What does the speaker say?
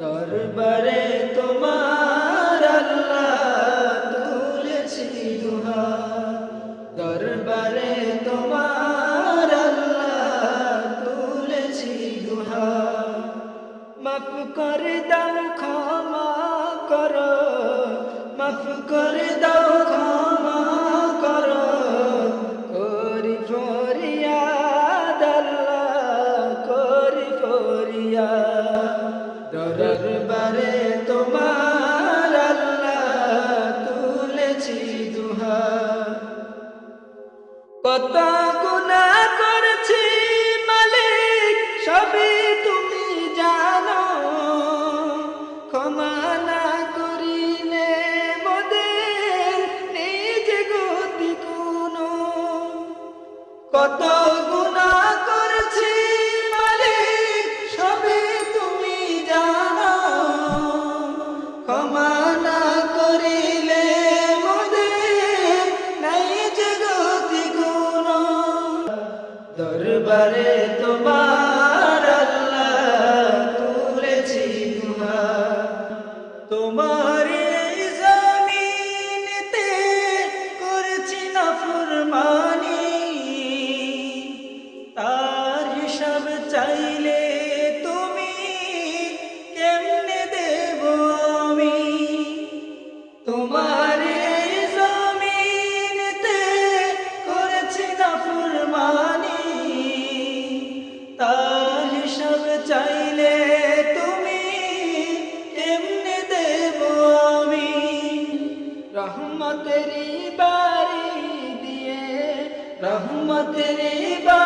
দরবারে তোমার আল্লাহ তুলেছি দুহাত দরবারে তোমার আল্লাহ তুলেছি দুহাত মাফ করে দাও, ক্ষমা করো। মাফ করে দাও, ক্ষমা করো। করি ফরিয়াদ, আল্লাহ, করি ফরিয়াদ। দরবারে তোমার আল্লাহ তুলেছি দুহাত। কত গুণা করছি মালিক, সবই তুমি জানো। ক্ষমা না করিলে মোদের নিজ গতি কোনো। কত দরবারে তোমার তুলেছি তোমার জমিনতে না ফুরমানি তার হিসাব চাইলে রহমতেরি বাড়ি দিয়ে